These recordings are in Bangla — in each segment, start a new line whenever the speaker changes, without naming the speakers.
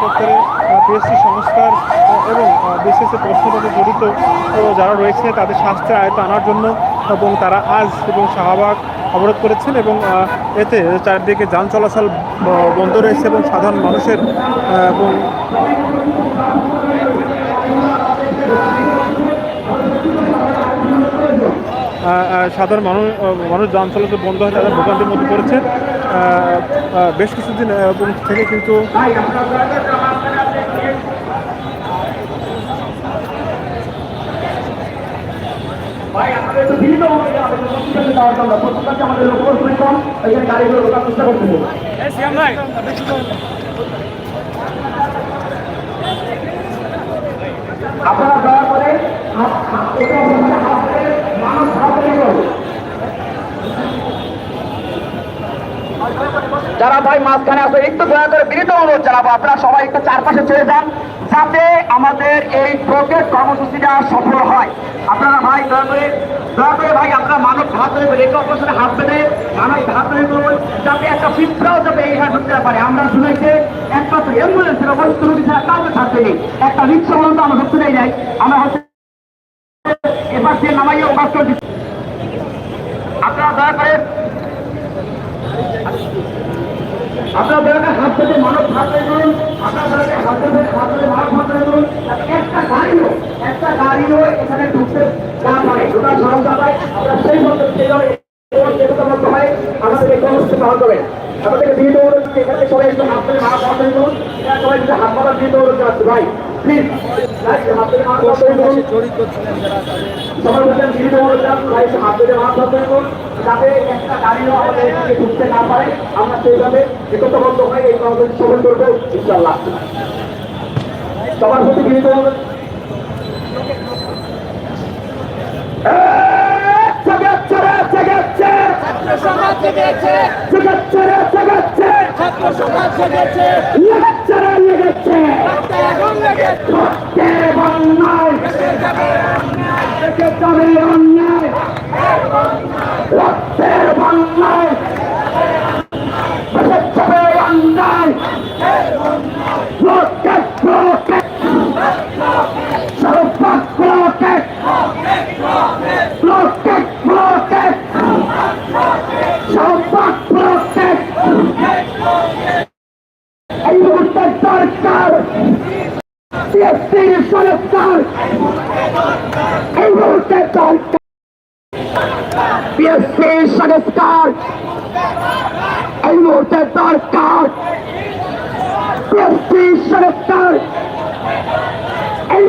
চত্বরে পিএসসি সংস্কার এবং বিশেষ প্রশ্নপত্রে জড়িত যারা রয়েছে তাদের স্বাস্থ্যের আয়ত্ত আনার জন্য, এবং তারা আজ এবং শাহবাগ অবরোধ করেছেন এবং এতে চারদিকে যান চলাচল বন্ধ রয়েছে এবং সাধারণ মানুষের এবং সাধারণ মানুষ মানুষ যান চলাচল বন্ধ হয়ে তাদের ভোগান্তির মধ্যে পড়েছে। বেশ কিছুদিন থেকে কিন্তু
আপনারা দয়া করে হাত- হাত- এটা বলতে হাত ধরে মানুষ হাত ধরে করুন। যারা ভাই মাঝখানে আছে, একটু দয়া করে বিনীত অনুরোধ জানাব। আপনারা সবাই একটু চারপাশে চলে যান, যাতে আমাদের এই প্রোগ্রেস কর্মসূচিটা সফল হয়। আপনারা ভাই দয়া করে দয়া করে ভাই, আপনারা মানব ধরে রেখে অপসারে হাত বেঁধে, মানব ধরে করুন যাতে একটা ফিটরাও যাতে এই হাত ধরতে পারে। আমরা শুনেছি একমাত্র অ্যাম্বুলেন্সের অবস্থা রোগী ছাড়া কাউকে ছাড়তে নেই। একটা রিক্সা পর্যন্ত আমরা ধরতে নেই। যাই আমরা হচ্ছে এবার সে নামাইয়ে দিচ্ছি আপনারা দয়া করে আপনারা দয়া করে হাত থেকে মানব হাত করুন। আপনারা দয়া করে হাত থেকে হাত ধরে মানব হাত করুন। একটা গাড়িও একটা গাড়িও এখানে ঢুকতে না পারে। ওটা সরঞ্জাম হয় আমরা সেই মতো সেইভাবে যেটা হয় আমাদের এই কর্মসূচি পালন করবেন আমাদেরকে অনুরোধ এখানে সবাই একটু হাত ধরে মানব হাত করুন একটু হাত মারার বিনীত অনুরোধ জানাচ্ছি, ভাই করুন সবার করুন যাতে একটা গাড়িও আমাদের ঢুকতে না পারে। আমরা সেইভাবে একত্রবদ্ধ হয়ে এই কর্মসূচি সফল করব প্রতি বিনীত
সমাজ জেগেছে।
জাগাচ্ছে রে জাগাচ্ছে
ছাত্র সমাজ জেগেছে।
লেগেছে লেগেছে
রক্তে আগুন লেগেছে।
কে বন্যায়
দেশে যাবে
থেকে যাবে অন্যায় রক্তের বন্যায় থেকে যাবে অন্যায় রকেট রকেট সর্বাক রকেট রকেট রকেট সর্বাক রকেট এই মুহূর্তে সরকার সিএসটির সরকার এই মুহূর্তে দরকার বিএসপি সংস্কার এই মুহূর্তে দরকার মুহূর্তে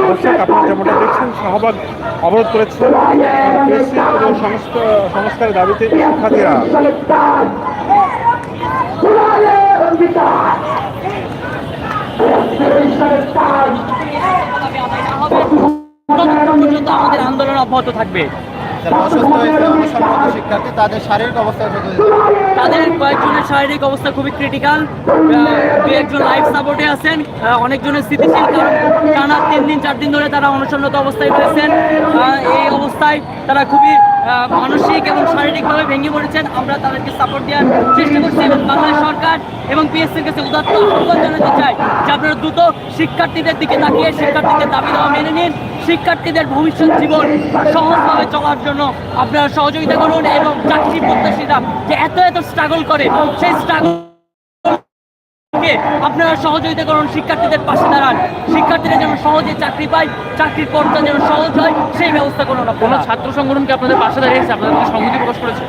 দর্শক আপনারা যেমনটা দেখছেন শাহবাগ অবরোধ করেছে সংস্কার সংস্কারের দাবিতে শিক্ষার্থীরা
সংস্কার কুড়ালের অঙ্গীকার বিএসপি সংস্কার
পর্যন্ত আমাদের আন্দোলন অব্যাহত থাকবে
তাদের
কয়েকজনের শারীরিক অবস্থা খুবই ক্রিটিক্যাল দু একজন লাইফ সাপোর্টে আছেন অনেকজনের স্থিতিশীল টানা তিন দিন, চার দিন ধরে তারা অনশনরত অবস্থায় রয়েছেন। এই অবস্থায় তারা খুবই মানসিক এবং শারীরিকভাবে ভেঙে পড়েছেন। আমরা তাদেরকে সাপোর্ট দেওয়ার চেষ্টা করছি এবং বাংলাদেশ সরকার এবং পিএসসির কাছে উদাত্ত আহ্বান জানাতে চাই যে আপনারা দ্রুত শিক্ষার্থীদের দিকে তাকিয়ে, শিক্ষার্থীদের দাবি দেওয়া মেনে নিন। শিক্ষার্থীদের ভবিষ্যৎ জীবন সহজভাবে চলার জন্য আপনারা সহযোগিতা করুন এবং চাকরি প্রত্যাশীরা যে এত এত স্ট্রাগল করে সেই স্ট্রাগল আপনারা সহযোগিতা করুন শিক্ষার্থীদের পাশে দাঁড়ান। শিক্ষার্থীরা যেন সহজে চাকরি পায় চাকরির পথটা যেন সহজ হয় সেই ব্যবস্থা করুন কোনো ছাত্র সংগঠনকে আপনাদের পাশে দাঁড়িয়েছে? আপনাদের সংহতি প্রকাশ করেছে?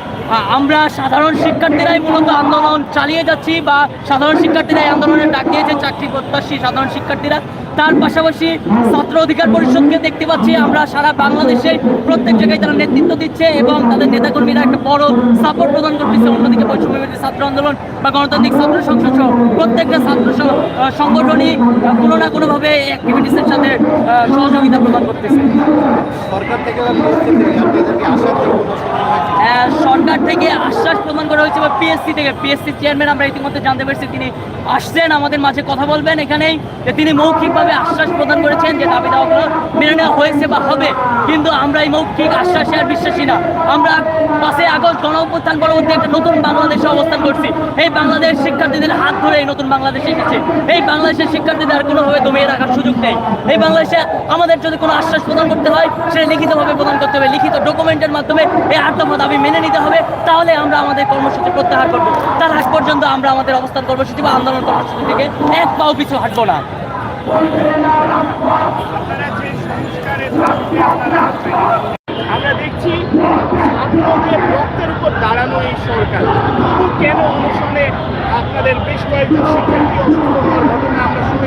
আমরা সাধারণ শিক্ষার্থীরাই মূলত আন্দোলন চালিয়ে যাচ্ছি বা সাধারণ শিক্ষার্থীরাই আন্দোলনের ডাক দিয়েছে চাকরি প্রত্যাশী সাধারণ শিক্ষার্থীরা। তার পাশাপাশি ছাত্র অধিকার পরিষদকে দেখতে পাচ্ছি আমরা সারা বাংলাদেশে প্রত্যেক জায়গায় তারা নেতৃত্ব দিচ্ছে এবং তাদের নেতাকর্মীরা একটা বড় সাপোর্ট প্রদান করতেছে। অন্যদিকে বৈষম্য ছাত্র আন্দোলন বা গণতান্ত্রিক ছাত্র সংসদ সহ প্রত্যেকটা ছাত্র সংগঠনই কোনো না কোনোভাবে অ্যাক্টিভিটিসের সাথে সহযোগিতা প্রদান করতেছে।
সরকার থেকে
সরকার থেকে আশ্বাস প্রদান করা হয়েছে বা পিএসসি থেকে। পিএসসি চেয়ারম্যান আমরা ইতিমধ্যে জানতে পেরেছি, তিনি আসছেন আমাদের মাঝে কথা বলবেন এখানেই যে তিনি মৌখিকভাবে আশ্বাস প্রদান করেছেন যে দাবি দাওয়াগুলো মেনে নেওয়া হয়েছে বা হবে। কিন্তু আমরা এই মৌখিক আশ্বাসে আর বিশ্বাসী না। আমরা পাশে আগস্ট গণ অভ্যুত্থান পরবর্তী একটা নতুন বাংলাদেশে অবস্থান করছি। এই বাংলাদেশ শিক্ষার্থীদের হাত ধরে এই নতুন বাংলাদেশে এসেছে। এই বাংলাদেশের শিক্ষার্থীদের আর কোনোভাবে দমিয়ে রাখার সুযোগ নেই। এই বাংলাদেশে আমাদের যদি কোনো আশ্বাস প্রদান করতে হয়, সেটা লিখিতভাবে প্রদান করতে হবে। লিখিত ডকুমেন্টের মাধ্যমে এই আট দাবি মেনে নিতে হবে, তাহলে আমরা আমাদের কর্মসূচি প্রত্যাহার করব। তার আগ পর্যন্ত আমরা আমাদের অবস্থান কর্মসূচি বা আন্দোলন কর্মসূচি থেকে এক পাও পিছু হাঁটবো না।
আমরা দেখছি ছাত্রদের রক্তের উপর দাঁড়ানো এই সরকার। কেন অনশনে আপনাদের বেশ কয়েকজন শিক্ষার্থী অসুস্থ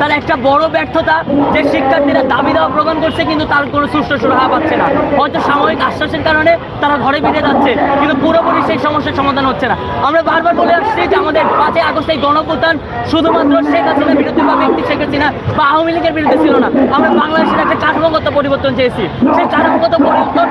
তার একটা বড় ব্যর্থতা যে শিক্ষার্থীরা দাবি দেওয়া প্রদান করছে, কিন্তু তার কোনো সুষ্ঠু সুরাহা পাচ্ছে না। হয়তো সাময়িক আশ্বাসের কারণে তারা ঘরে ফিরে যাচ্ছে, কিন্তু পুরোপুরি সেই সমস্যার সমাধান হচ্ছে না। আমরা বারবার বলে আসছি যে আমাদের পাঁচই আগস্ট এই গণপ্রদান শুধুমাত্র শেখ হাসিনার বিরুদ্ধে বা ব্যক্তি শেখ হাসিনা বা আওয়ামী লীগের বিরুদ্ধে ছিল না। আমরা বাংলাদেশের একটা কাঠামোগত পরিবর্তন চেয়েছি। সেই কাঠামোগত পরিবর্তন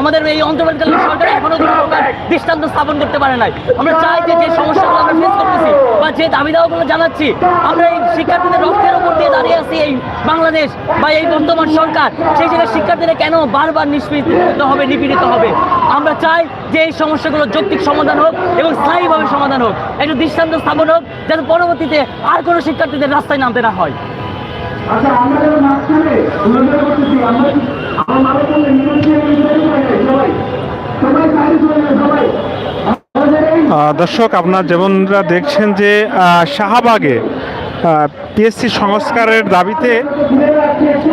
আমাদের এই অন্তর্বর্তীকালীন সরকার এখনও কোনো প্রকার দৃষ্টান্ত স্থাপন করতে পারে নাই। আমরা চাই যে যে সমস্যাগুলো আমরা ফেস করতেছি বা যে দাবি দাওয়াগুলো জানাচ্ছি, আমরা এই শিক্ষার্থীদের রক্তের উপর দিয়ে দাঁড়িয়ে আছি এই বাংলাদেশ বা এই বর্তমান সরকার সেই জায়গায় শিক্ষার্থীরা কেন বারবার নিষ্পীড়িত হবে নিপীড়িত হবে? আমরা চাই যে এই সমস্যাগুলো যৌক্তিক সমাধান হোক এবং স্থায়ীভাবে সমাধান হোক একটা দৃষ্টান্ত স্থাপন হোক যাতে পরবর্তীতে আর কোনো শিক্ষার্থীদের রাস্তায় নামতে না হয়।
আচ্ছা আমরা যারা মাঝখানে। ঘোরাফেরা করতেছি আমরা আমার মাঝে করলে সবাই। সবাই বাইরে চলে সবাই। আমাদের এই
আহ, দর্শক আপনার যেমনরা দেখছেন যে আহ, শাহবাগে পিএসসি সংস্কারের দাবিতে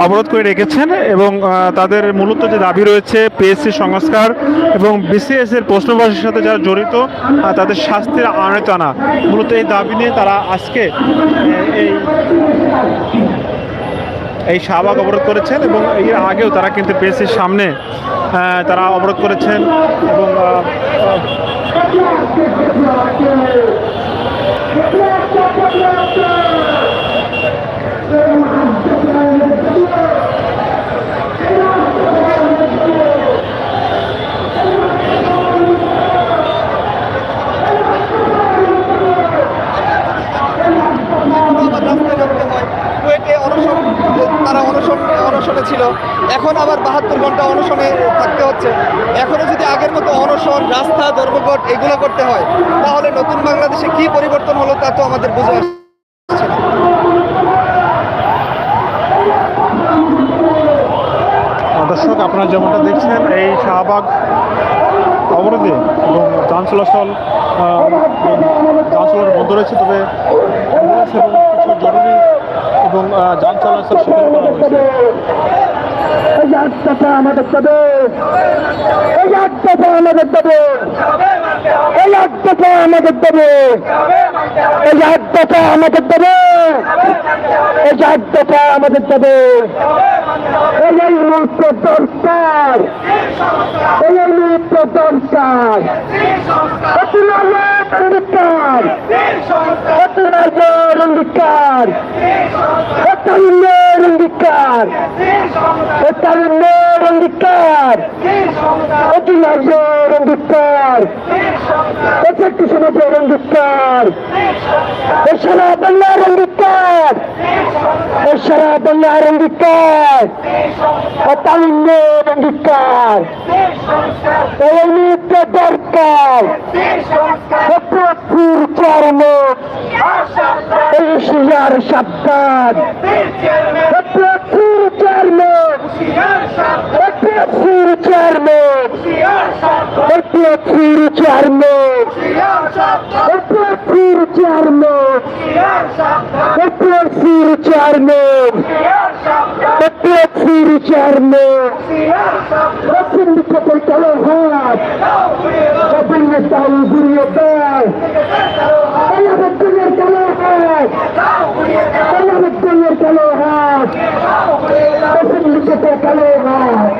অবরোধ করে রেখেছেন এবং তাদের মূলত যে দাবি রয়েছে পিএসসি সংস্কার এবং বিসিএস এর প্রশ্নবাসের সাথে যারা জড়িত তাদের শাস্তির আনা মূলত এই দাবি নিয়ে তারা আজকে এই এই শাহবাগ অবরোধ করেছেন এবং এর আগেও তারা কিন্তু পিএসসির সামনে তারা অবরোধ করেছেন এবং
রাস্তায় নামতে হয় কুয়েটে অনশন তারা অনশন অনশনে ছিল এখন আবার বাহাত্তর ঘণ্টা অনশনে থাকতে হচ্ছে এখনও যদি আগের মতো অনশন, রাস্তা, ধর্মঘট, এগুলো করতে হয়। তাহলে নতুন বাংলাদেশে কি পরিবর্তন হলো তা তো আমাদের বুঝে
দর্শক, আপনারা যেমনটা দেখছেন, এই শাহবাগ অবরোধে এবং যান চলাচল যান চলাচল বন্ধ রয়েছে, তবে কিছু জরুরি এবং যান চলাচল শিথিল করা হয়েছে।
আমাদের দেবে এই আমাদের এই আটটা আমাদের দেবে এই আটটা আমাদের দেবে এই আটটা আমাদের দেবে এই এই মুহূর্ত দরকার। এই মুহূর্ত দরকার। অঙ্গীকার। অঙ্গীকার। অঙ্গীকার। অঙ্গীকার। অঙ্গীকার অঙ্গীকার। একটি সমাজের অঙ্গীকার। সারা বাংলার অঙ্গীকার। সারা বাংলার অঙ্গীকার। অতালিন্যের অঙ্গীকার এই মুহূর্তে দরকার প্রচুর চর্ম। এই শিয়ার সাবধান। প্রচুর চর্ম। প্রচুর কর্ম প্রচুর কর্ম প্রচুর কর্ম প্রচুর কর্ম প্রচুর কর্ম প্রচুর কপল কালো হাত কপিল দাউ ঘুরিয়ে দেয় কালো হাত কালো হাত লিখতে কালো হাত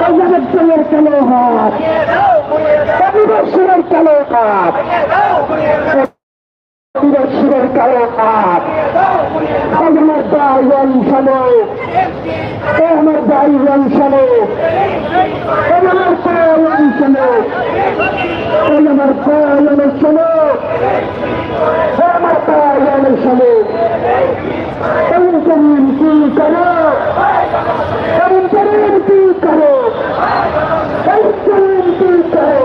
এই আবেদনের কালো হাত অবিবাসীর কালো হাত অবিবাসীর কালো হাত আমার দায় অঞ্চলে আমার দায় অঞ্চলে আমার দায় অঞ্চলে আমার করো এই জমিন কি করো এই জমিন কি করো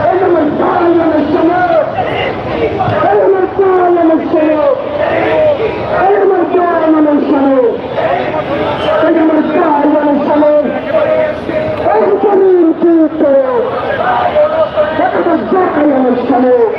এই জমিন পালনের সময় এই জমিন পালনের সময় এই জমিন পালনের সময় এই জমিন পালনের সময় এই জমিন কি